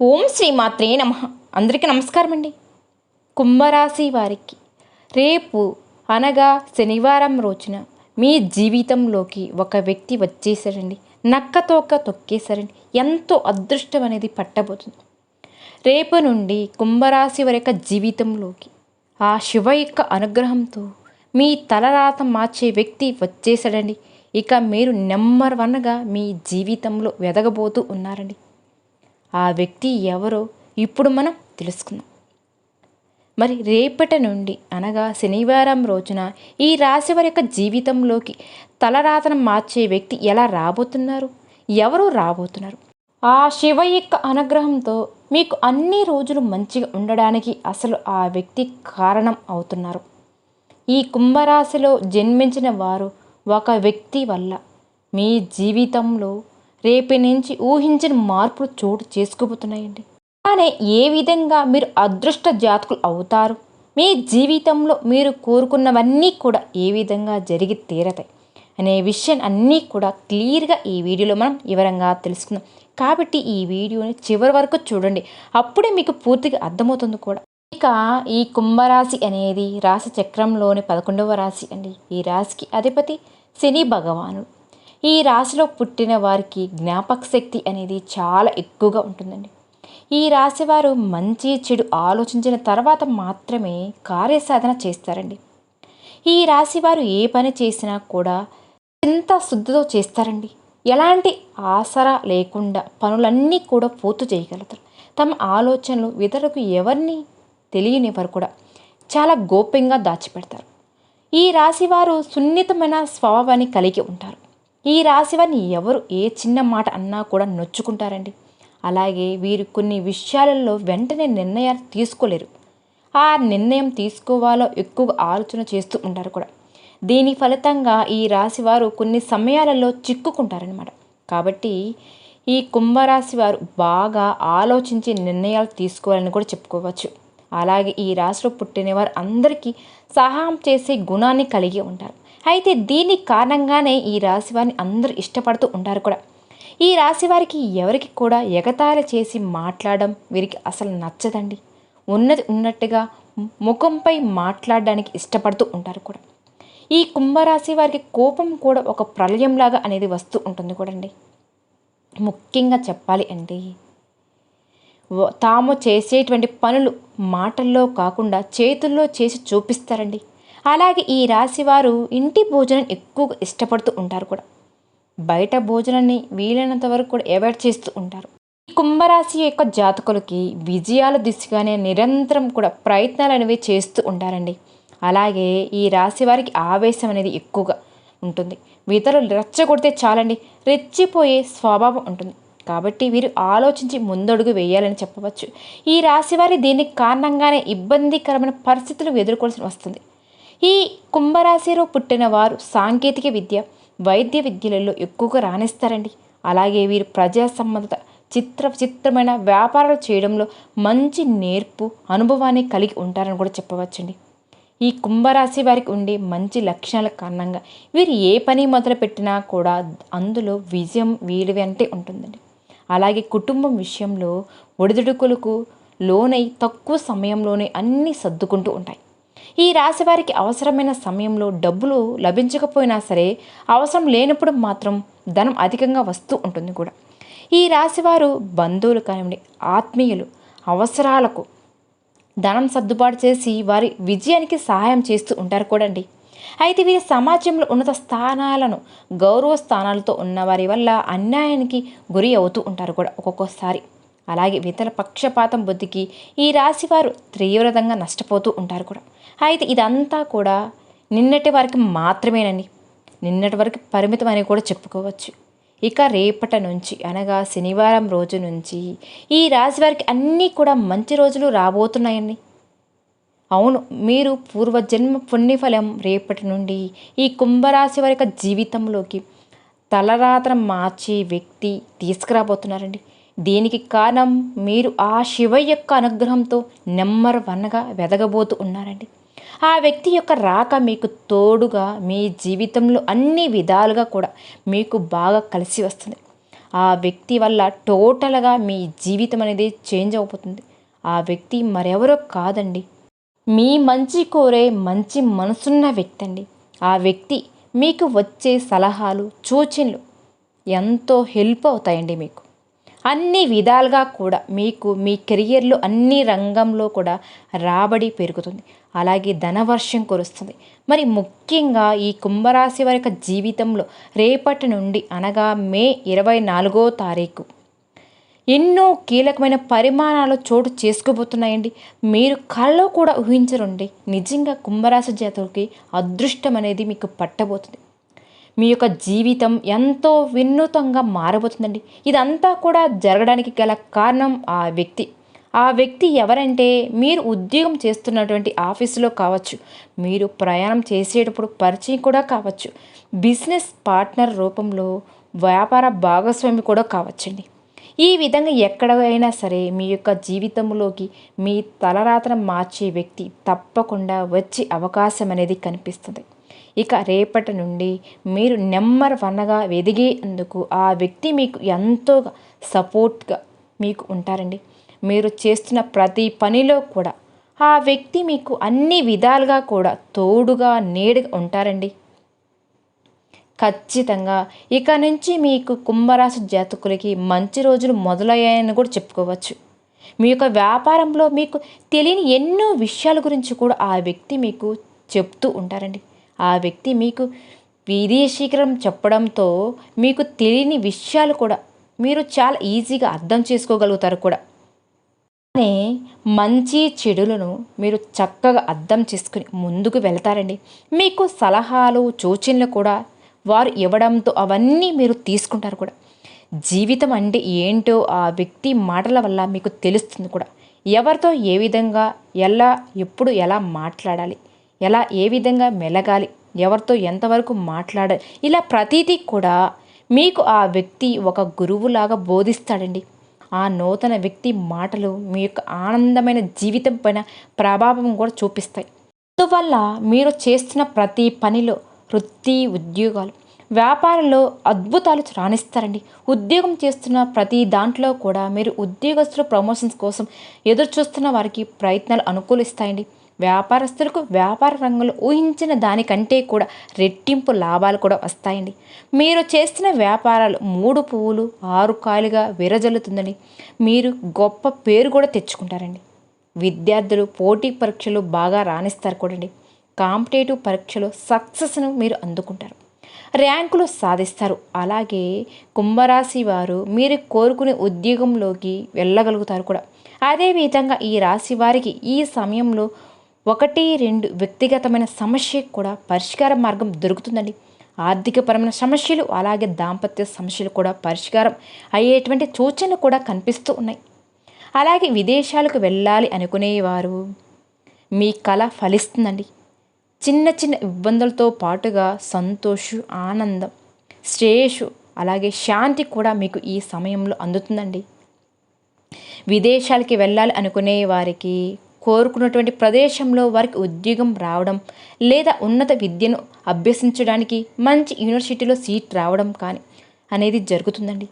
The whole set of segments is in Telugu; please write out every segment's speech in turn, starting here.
ఓం శ్రీమాత్రే నమ. అందరికీ నమస్కారం అండి కుంభరాశి వారికి రేపు అనగా శనివారం రోజున మీ జీవితంలోకి ఒక వ్యక్తి వచ్చేసాడండి నక్కతోక తొక్కేశారండి. ఎంతో అదృష్టం అనేది పట్టబోతుంది. రేపు నుండి కుంభరాశి వారి యొక్క జీవితంలోకి ఆ శివ యొక్క అనుగ్రహంతో మీ తలరాత మార్చే వ్యక్తి వచ్చేసాడండి. ఇక మీరు నెంబర్ వన్గా మీ జీవితంలో వెదగబోతూ ఉన్నారండి. ఆ వ్యక్తి ఎవరో ఇప్పుడు మనం తెలుసుకుందాం. మరి రేపటి నుండి అనగా శనివారం రోజున ఈ రాశి వారి యొక్క జీవితంలోకి తలరాతను మార్చే వ్యక్తి ఎలా రాబోతున్నారు? ఎవరు రాబోతున్నారు? ఆ శివ యొక్క అనుగ్రహంతో మీకు అన్ని రోజులు మంచిగా ఉండడానికి అసలు ఆ వ్యక్తి కారణం అవుతున్నారు. ఈ కుంభరాశిలో జన్మించిన వారు ఒక వ్యక్తి వల్ల మీ జీవితంలో రేపటి నుంచి ఊహించిన మార్పులు చోటు చేసుకోబోతున్నాయండి కానీ ఏ విధంగా మీరు అదృష్ట జాతకులు అవుతారు? మీ జీవితంలో మీరు కోరుకున్నవన్నీ కూడా ఏ విధంగా జరిగి తీరతాయి? అనే విషయం అన్నీ కూడా క్లియర్గా ఈ వీడియోలో మనం వివరంగా తెలుసుకుందాం. కాబట్టి ఈ వీడియోని చివరి వరకు చూడండి. అప్పుడే మీకు పూర్తిగా అర్థమవుతుంది కూడా. ఇక ఈ కుంభరాశి అనేది రాశి చక్రంలోని పదకొండవ రాశి అండి. ఈ రాశికి అధిపతి శని భగవానుడు. ఈ రాశిలో పుట్టిన వారికి జ్ఞాపక శక్తి అనేది చాలా ఎక్కువగా ఉంటుందండి. ఈ రాశి వారు మంచి చెడు ఆలోచించిన తర్వాత మాత్రమే కార్యసాధన చేస్తారండి. ఈ రాశి వారు ఏ పని చేసినా కూడా చింత శుద్ధితో చేస్తారండి. ఎలాంటి ఆసరా లేకుండా పనులన్నీ కూడా పూర్తి చేయగలుగుతారు. తమ ఆలోచనలు ఇతరులకు ఎవరిని తెలియనివ్వరు కూడా. చాలా గోప్యంగా దాచిపెడతారు. ఈ రాశివారు సున్నితమైన స్వభావాన్ని కలిగి ఉంటారు. ఈ రాశివారిని ఎవరు ఏ చిన్న మాట అన్నా కూడా నొచ్చుకుంటారండి. అలాగే వీరు కొన్ని విషయాలలో వెంటనే నిర్ణయాలు తీసుకోలేరు. ఆ నిర్ణయం తీసుకోవాలో ఎక్కువ ఆలోచన చేస్తూ ఉంటారు కూడా. దీని ఫలితంగా ఈ రాశివారు కొన్ని సమయాలలో చిక్కుకుంటారనమాట కాబట్టి ఈ కుంభరాశి వారు బాగా ఆలోచించి నిర్ణయాలు తీసుకోవాలని కూడా చెప్పుకోవచ్చు. అలాగే ఈ రాశిలో పుట్టిన వారు అందరికీ సహాయం చేసే గుణాన్ని కలిగి ఉంటారు. అయితే దీని కారణంగానే ఈ రాశి వారిని అందరూ ఇష్టపడుతూ ఉంటారు కూడా. ఈ రాశి వారికి ఎవరికి కూడా ఎగతాళి చేసి మాట్లాడడం వీరికి అసలు నచ్చదండి. ఉన్నది ఉన్నట్టుగా ముఖంపై మాట్లాడడానికి ఇష్టపడుతూ ఉంటారు కూడా. ఈ కుంభరాశి వారికి కోపం కూడా ఒక ప్రళయంలాగా అనేది వస్తూ ఉంటుంది కూడా అండి ముఖ్యంగా చెప్పాలి అండి తాము చేసేటువంటి పనులు మాటల్లో కాకుండా చేతుల్లో చేసి చూపిస్తారండి. అలాగే ఈ రాశి వారు ఇంటి భోజనం ఎక్కువగా ఇష్టపడుతూ ఉంటారు కూడా. బయట భోజనాన్ని వీలైనంత వరకు కూడా అవాయిడ్ చేస్తూ ఉంటారు. ఈ కుంభరాశి యొక్క జాతకులకి విజయాల దిశగానే నిరంతరం కూడా ప్రయత్నాలు అనేవి చేస్తూ ఉంటారండి. అలాగే ఈ రాశి వారికి ఆవేశం అనేది ఎక్కువగా ఉంటుంది. ఇతరులు రెచ్చగొడితే చాలండి. రెచ్చిపోయే స్వభావం ఉంటుంది. కాబట్టి వీరు ఆలోచించి ముందడుగు వేయాలని చెప్పవచ్చు. ఈ రాశి వారి దీనికి కారణంగానే ఇబ్బందికరమైన పరిస్థితులు ఎదుర్కోవాల్సి వస్తుంది. ఈ కుంభరాశిలో పుట్టిన వారు సాంకేతిక విద్య వైద్య విద్యలలో ఎక్కువగా రాణిస్తారండి. అలాగే వీరు ప్రజా సంబంధిత చిత్ర చిత్రమైన వ్యాపారాలు చేయడంలో మంచి నేర్పు అనుభవాన్ని కలిగి ఉంటారని కూడా చెప్పవచ్చండి. ఈ కుంభరాశి వారికి ఉండే మంచి లక్షణాల కారణంగా వీరు ఏ పని మొదలు పెట్టినా కూడా అందులో విజయం వీలువంటే వెంటే ఉంటుందండి. అలాగే కుటుంబం విషయంలో ఒడిదుడుకులకు లోనై తక్కువ సమయంలోనే అన్నీ సర్దుకుంటూ ఉంటాయి. ఈ రాశి వారికి అవసరమైన సమయంలో డబ్బులు లభించకపోయినా సరే అవసరం లేనప్పుడు మాత్రం ధనం అధికంగా వస్తూ ఉంటుంది కూడా. ఈ రాశివారు బంధువులు కానివ్వండి ఆత్మీయులు అవసరాలకు ధనం సర్దుబాటు చేసి వారి విజయానికి సహాయం చేస్తూ ఉంటారు కూడండి అయితే వీరి సమాజంలో ఉన్నత స్థానాలను గౌరవ స్థానాలతో ఉన్న వారి వల్ల అన్యాయానికి గురి అవుతూ ఉంటారు కూడా ఒక్కొక్కసారి. అలాగే ఇతర పక్షపాతం బుద్ధికి ఈ రాశి వారు తీవ్రంగా నష్టపోతూ ఉంటారు కూడా. అయితే ఇదంతా కూడా నిన్నటి వరకు మాత్రమేనండి నిన్నటి వరకు పరిమితం అని కూడా చెప్పుకోవచ్చు. ఇక రేపటి నుంచి అనగా శనివారం రోజు నుంచి ఈ రాశి వారికి అన్నీ కూడా మంచి రోజులు రాబోతున్నాయండి అవును మీరు పూర్వజన్మ పుణ్యఫలం రేపటి నుండి ఈ కుంభరాశి వారి యొక్క జీవితంలోకి తలరాత్రం మార్చే వ్యక్తి తీసుకురాబోతున్నారండి. దీనికి కారణం మీరు ఆ శివ యొక్క అనుగ్రహంతో నెంబర్ వన్గా వెదగబోతూ ఉన్నారండి. ఆ వ్యక్తి యొక్క రాక మీకు తోడుగా మీ జీవితంలో అన్ని విధాలుగా కూడా మీకు బాగా కలిసి వస్తుంది. ఆ వ్యక్తి వల్ల టోటల్గా మీ జీవితం అనేది చేంజ్ అయిపోతుంది ఆ వ్యక్తి మరెవరో కాదండి. మీ మంచి కోరే మంచి మనసున్న వ్యక్తి అండి. ఆ వ్యక్తి మీకు వచ్చే సలహాలు సూచనలు ఎంతో హెల్ప్ అవుతాయండి మీకు. అన్ని విధాలుగా కూడా మీకు మీ కెరియర్లో అన్ని రంగంలో కూడా రాబడి పెరుగుతుంది. అలాగే ధనవర్షం కురుస్తుంది. మరి ముఖ్యంగా ఈ కుంభరాశి వారి యొక్క జీవితంలో రేపటి నుండి అనగా మే ఇరవై నాలుగో తారీఖు ఎన్నో కీలకమైన పరిమాణాలు చోటు చేసుకోబోతున్నాయండి మీరు కళ్ళలో కూడా ఊహించరండి. నిజంగా కుంభరాశి జాతులకి అదృష్టం అనేది మీకు పట్టబోతుంది. మీ యొక్క జీవితం ఎంతో వినూతంగా మారబోతుందండి. ఇదంతా కూడా జరగడానికి గల కారణం ఆ వ్యక్తి. ఆ వ్యక్తి ఎవరంటే మీరు ఉద్యోగం చేస్తున్నటువంటి ఆఫీసులో కావచ్చు మీరు ప్రయాణం చేసేటప్పుడు పరిచయం కూడా కావచ్చు బిజినెస్ పార్ట్నర్ రూపంలో వ్యాపార భాగస్వామి కూడా కావచ్చండి. ఈ విధంగా ఎక్కడైనా సరే మీ యొక్క జీవితంలోకి మీ తలరాతను మార్చే వ్యక్తి తప్పకుండా వచ్చే అవకాశం అనేది కనిపిస్తుంది. ఇక రేపటి నుండి మీరు నెంబర్ వన్గా ఎదిగేందుకు ఆ వ్యక్తి మీకు ఎంతో సపోర్ట్గా మీకు ఉంటారండి. మీరు చేస్తున్న ప్రతి పనిలో కూడా ఆ వ్యక్తి మీకు అన్ని విధాలుగా కూడా తోడుగా నీడగా ఉంటారండి. ఖచ్చితంగా ఇక నుంచి మీకు కుంభరాశి జాతకులకి మంచి రోజులు మొదలయ్యాయని కూడా చెప్పుకోవచ్చు. మీ యొక్క వ్యాపారంలో మీకు తెలియని ఎన్నో విషయాల గురించి కూడా ఆ వ్యక్తి మీకు చెప్తూ ఉంటారండి. ఆ వ్యక్తి మీకు విదేశీకరం చెప్పడంతో మీకు తెలియని విషయాలు కూడా మీరు చాలా ఈజీగా అర్థం చేసుకోగలుగుతారు కూడా. కానీ మంచి చెడులను మీరు చక్కగా అర్థం చేసుకుని ముందుకు వెళ్తారండి. మీకు సలహాలు సూచనలు కూడా వారు ఇవ్వడంతో అవన్నీ మీరు తీసుకుంటారు కూడా. జీవితం అంటే ఏంటో ఆ వ్యక్తి మాటల వల్ల మీకు తెలుస్తుంది కూడా. ఎవరితో ఏ విధంగా ఎలా ఎప్పుడు ఎలా మాట్లాడాలి ఎలా ఏ విధంగా మెలగాలి ఎవరితో ఎంతవరకు మాట్లాడాలి ఇలా ప్రతీది కూడా మీకు ఆ వ్యక్తి ఒక గురువులాగా బోధిస్తాడండి. ఆ నూతన వ్యక్తి మాటలు మీ యొక్క ఆనందమైన జీవితం పైన ప్రభావం కూడా చూపిస్తాయి. అందువల్ల మీరు చేస్తున్న ప్రతి పనిలో వృత్తి ఉద్యోగాలు వ్యాపారంలో అద్భుతాలు రాణిస్తారండి. ఉద్యోగం చేస్తున్న ప్రతి దాంట్లో కూడా మీరు ఉద్యోగస్తులు ప్రమోషన్స్ కోసం ఎదురు చూస్తున్న వారికి ప్రయత్నాలు అనుకూలిస్తాయండి. వ్యాపారస్తులకు వ్యాపార రంగంలో ఊహించిన దానికంటే కూడా రెట్టింపు లాభాలు కూడా వస్తాయండి. మీరు చేస్తున్న వ్యాపారాలు మూడు పువ్వులు ఆరు కాయలుగా విరజల్లుతుందని మీరు గొప్ప పేరు కూడా తెచ్చుకుంటారండి. విద్యార్థులు పోటీ పరీక్షలు బాగా రాణిస్తారు కూడండి. కాంపిటేటివ్ పరీక్షలో సక్సెస్ను మీరు అందుకుంటారు. ర్యాంకులు సాధిస్తారు. అలాగే కుంభరాశి వారు మీరు కోరుకునే ఉద్యోగంలోకి వెళ్ళగలుగుతారు కూడా. అదేవిధంగా ఈ రాశి వారికి ఈ సమయంలో ఒకటి రెండు వ్యక్తిగతమైన సమస్య కూడా పరిష్కార మార్గం దొరుకుతుందండి. ఆర్థికపరమైన సమస్యలు అలాగే దాంపత్య సమస్యలు కూడా పరిష్కారం అయ్యేటువంటి సూచనలు కూడా కనిపిస్తూ ఉన్నాయి. అలాగే విదేశాలకు వెళ్ళాలి అనుకునేవారు. మీ కళ ఫలిస్తుందండి. చిన్న చిన్న ఇబ్బందులతో పాటుగా సంతోషం ఆనందం శ్రేయస్సు అలాగే శాంతి కూడా మీకు ఈ సమయంలో అందుతుందండి. విదేశాలకి వెళ్ళాలి అనుకునే వారికి కోరుకున్నటువంటి ప్రదేశంలో వారికి ఉద్యోగం రావడం లేదా ఉన్నత విద్యను అభ్యసించడానికి మంచి యూనివర్సిటీలో సీట్ రావడం కానీ అనేది జరుగుతుందండి.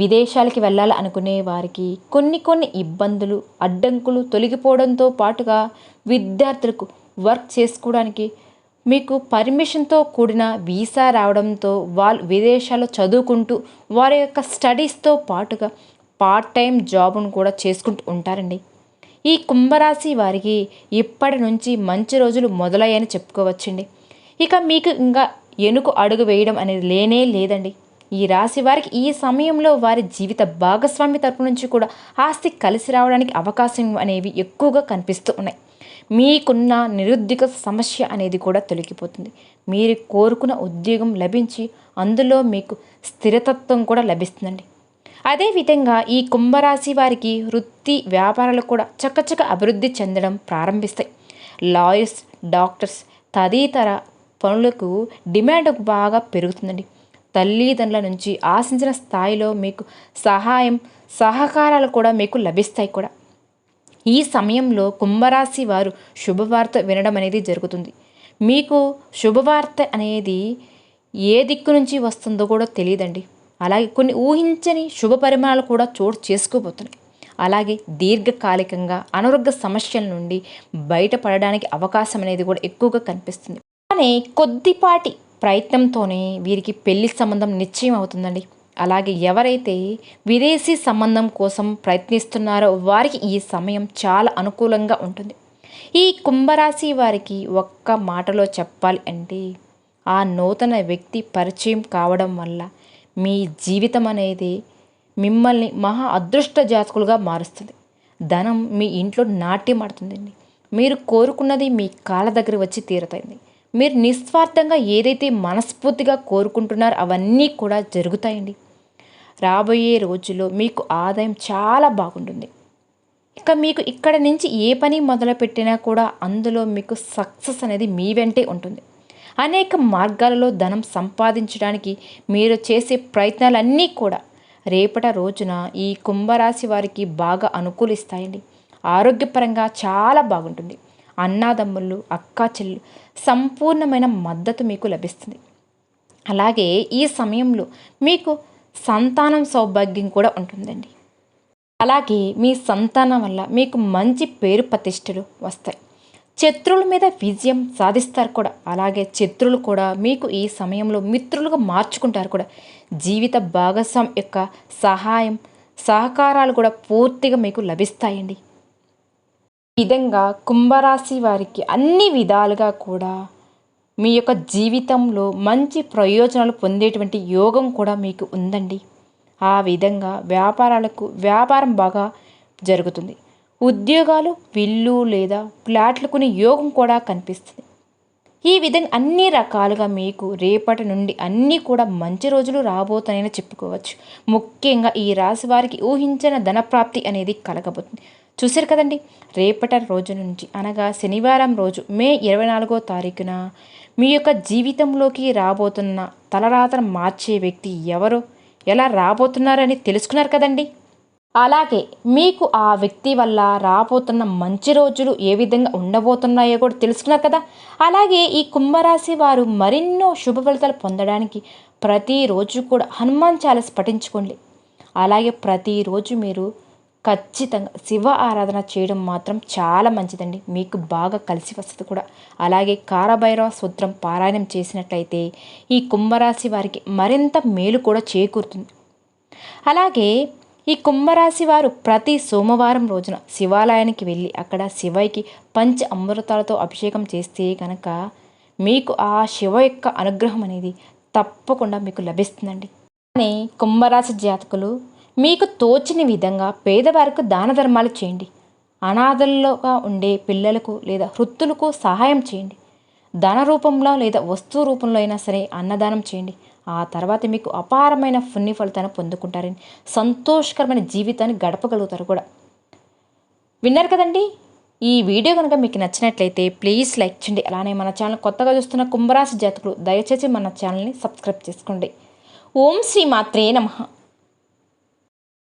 విదేశాలకి వెళ్ళాలి అనుకునే వారికి కొన్ని కొన్ని ఇబ్బందులు అడ్డంకులు తొలగిపోవడంతో పాటుగా విద్యార్థులకు వర్క్ చేసుకోవడానికి మీకు పర్మిషన్తో కూడిన వీసా రావడంతో వాళ్ళు విదేశాల్లో చదువుకుంటూ వారి యొక్క స్టడీస్తో పాటుగా పార్ట్ టైం జాబ్ను కూడా చేసుకుంటూ ఉంటారండి. ఈ కుంభరాశి వారికి ఇప్పటి నుంచి మంచి రోజులు మొదలయ్యని చెప్పుకోవచ్చండి. ఇక మీకు ఇంకా ఎనుకు అడుగు వేయడం అనేది లేనే లేదండి. ఈ రాశి వారికి ఈ సమయంలో వారి జీవిత భాగస్వామి తరపు నుంచి కూడా ఆస్తి కలిసి రావడానికి అవకాశం అనేవి ఎక్కువగా కనిపిస్తూ ఉన్నాయి. మీకున్న నిరుద్యోగ సమస్య అనేది కూడా తొలగిపోతుంది. మీరు కోరుకున్న ఉద్యోగం లభించి అందులో మీకు స్థిరతత్వం కూడా లభిస్తుందండి. అదేవిధంగా ఈ కుంభరాశి వారికి వృత్తి వ్యాపారాలు కూడా చక్కచక్క అభివృద్ధి చెందడం ప్రారంభిస్తాయి. లాయర్స్ డాక్టర్స్ తదితర పనులకు డిమాండ్ బాగా పెరుగుతుందండి. తల్లిదండ్రుల నుంచి ఆశించిన స్థాయిలో మీకు సహాయం సహకారాలు కూడా మీకు లభిస్తాయి కూడా. ఈ సమయంలో కుంభరాశి వారు శుభవార్త వినడం అనేది జరుగుతుంది. మీకు శుభవార్త అనేది ఏ దిక్కు నుంచి వస్తుందో కూడా తెలియదండి. అలాగే కొన్ని ఊహించని శుభ పరిమాణాలు కూడా చోటు చేసుకోబోతున్నాయి. అలాగే దీర్ఘకాలికంగా అనారోగ్య సమస్యల నుండి బయటపడడానికి అవకాశం అనేది కూడా ఎక్కువగా కనిపిస్తుంది. కానీ కొద్దిపాటి ప్రయత్నంతోనే వీరికి పెళ్ళి సంబంధం నిశ్చయం అవుతుందండి. అలాగే ఎవరైతే విదేశీ సంబంధం కోసం ప్రయత్నిస్తున్నారో వారికి ఈ సమయం చాలా అనుకూలంగా ఉంటుంది. ఈ కుంభరాశి వారికి ఒక్క మాటలో చెప్పాలి అంటే ఆ నూతన వ్యక్తి పరిచయం కావడం వల్ల మీ జీవితం అనేది మిమ్మల్ని మహా అదృష్ట జాతకులుగా మారుస్తుంది. ధనం మీ ఇంట్లో నాట్యమాడుతుందండి మీరు కోరుకున్నది మీ కాళ్ళ దగ్గర వచ్చి తీరుతుంది మీరు నిస్వార్థంగా ఏదైతే మనస్ఫూర్తిగా కోరుకుంటున్నారో అవన్నీ కూడా జరుగుతాయండి. రాబోయే రోజుల్లో మీకు ఆదాయం చాలా బాగుంటుంది. ఇక మీకు ఇక్కడ నుంచి ఏ పని మొదలుపెట్టినా కూడా అందులో మీకు సక్సెస్ అనేది మీ వెంటే ఉంటుంది. అనేక మార్గాలలో ధనం సంపాదించడానికి మీరు చేసే ప్రయత్నాలన్నీ కూడా రేపట రోజున ఈ కుంభరాశి వారికి బాగా అనుకూలిస్తాయండి. ఆరోగ్యపరంగా చాలా బాగుంటుంది. అన్నాదమ్ముళ్ళు అక్కా చెల్లు సంపూర్ణమైన మద్దతు మీకు లభిస్తుంది. అలాగే ఈ సమయంలో మీకు సంతానం సౌభాగ్యం కూడా ఉంటుందండి. అలాగే మీ సంతానం వల్ల మీకు మంచి పేరు ప్రతిష్టలు వస్తాయి. శత్రువుల మీద విజయం సాధిస్తారు కూడా. అలాగే శత్రులు కూడా మీకు ఈ సమయంలో మిత్రులుగా మార్చుకుంటారు కూడా. జీవిత భాగస్వామి యొక్క సహాయం సహకారాలు కూడా పూర్తిగా మీకు లభిస్తాయండి. ఈ విధంగా కుంభరాశి వారికి అన్ని విధాలుగా కూడా మీ యొక్క జీవితంలో మంచి ప్రయోజనాలు పొందేటువంటి యోగం కూడా మీకు ఉందండి. ఆ విధంగా వ్యాపారాలకు వ్యాపారం బాగా జరుగుతుంది. ఉద్యోగాలు విల్లు లేదా ఫ్లాట్లు కొని యోగం కూడా కనిపిస్తుంది. ఈ విధంగా అన్ని రకాలుగా మీకు రేపటి నుండి అన్నీ కూడా మంచి రోజులు రాబోతాయని చెప్పుకోవచ్చు. ముఖ్యంగా ఈ రాశి వారికి ఊహించిన ధనప్రాప్తి అనేది కలగబోతుంది. చూశారు కదండి? రేపటి రోజు నుంచి అనగా శనివారం రోజు మే ఇరవై నాలుగో తారీఖున మీ యొక్క జీవితంలోకి రాబోతున్న తలరాతను మార్చే వ్యక్తి ఎవరు? ఎలా రాబోతున్నారని తెలుసుకున్నారు కదండి? అలాగే మీకు ఆ వ్యక్తి వల్ల రాబోతున్న మంచి రోజులు ఏ విధంగా ఉండబోతున్నాయో కూడా తెలుసుకున్నారు కదా. అలాగే ఈ కుంభరాశి వారు మరెన్నో శుభ ఫలితాలు పొందడానికి ప్రతిరోజు కూడా హనుమాన్ చాలీస్ పఠించుకోండి. అలాగే ప్రతిరోజు మీరు ఖచ్చితంగా శివ ఆరాధన చేయడం మాత్రం చాలా మంచిదండి. మీకు బాగా కలిసి వస్తుంది కూడా. అలాగే కారభైరవ సూత్రం పారాయణం చేసినట్లయితే ఈ కుంభరాశి వారికి మరింత మేలు కూడా చేకూరుతుంది. అలాగే ఈ కుంభరాశి వారు ప్రతి సోమవారం రోజున శివాలయానికి వెళ్ళి అక్కడ శివయ్యకి పంచ అమృతాలతో అభిషేకం చేస్తే కనుక మీకు ఆ శివ యొక్క అనుగ్రహం అనేది తప్పకుండా మీకు లభిస్తుందండి. కానీ కుంభరాశి జాతకులు మీకు తోచిన విధంగా పేదవారికి దాన ధర్మాలు చేయండి. అనాథల్లోగా ఉండే పిల్లలకు లేదా వృత్తులకు సహాయం చేయండి. ధన రూపంలో లేదా వస్తువు రూపంలో అయినా సరే అన్నదానం చేయండి. ఆ తర్వాత మీకు అపారమైన పుణ్య ఫలితాన్ని పొందుకుంటారని సంతోషకరమైన జీవితాన్ని గడపగలుగుతారు కూడా. విన్నారు కదండి? ఈ వీడియో కనుక మీకు నచ్చినట్లయితే ప్లీజ్ లైక్ చేయండి. అలానే మన ఛానల్ కొత్తగా చూస్తున్న కుంభరాశి జాతకులు దయచేసి మన ఛానల్ని సబ్స్క్రైబ్ చేసుకోండి. ఓం శ్రీ మాత్రే నమః.